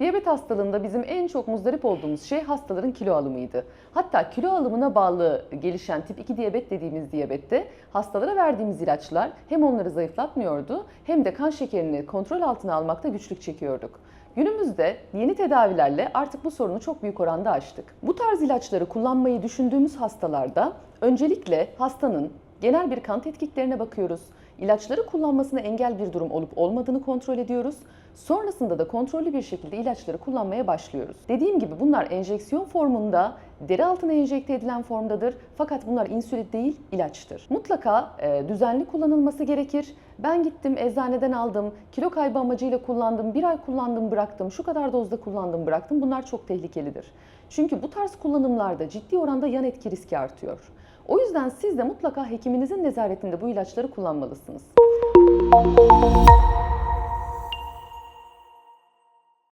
Diyabet hastalığında bizim en çok muzdarip olduğumuz şey hastaların kilo alımıydı. Hatta kilo alımına bağlı gelişen tip 2 diyabet dediğimiz diyabette hastalara verdiğimiz ilaçlar hem onları zayıflatmıyordu hem de kan şekerini kontrol altına almakta güçlük çekiyorduk. Günümüzde yeni tedavilerle artık bu sorunu çok büyük oranda aştık. Bu tarz ilaçları kullanmayı düşündüğümüz hastalarda öncelikle hastanın genel bir kan tetkiklerine bakıyoruz. İlaçları kullanmasına engel bir durum olup olmadığını kontrol ediyoruz. Sonrasında da kontrollü bir şekilde ilaçları kullanmaya başlıyoruz. Dediğim gibi bunlar enjeksiyon formunda, deri altına enjekte edilen formdadır. Fakat bunlar insülin değil, ilaçtır. Mutlaka e, düzenli kullanılması gerekir. Ben gittim eczaneden aldım, kilo kaybı amacıyla kullandım, bir ay kullandım bıraktım, şu kadar dozda kullandım bıraktım. Bunlar çok tehlikelidir. çünkü bu tarz kullanımlarda ciddi oranda yan etki riski artıyor. O yüzden siz de mutlaka hekiminizin nezaretinde bu ilaçları kullanmalısınız.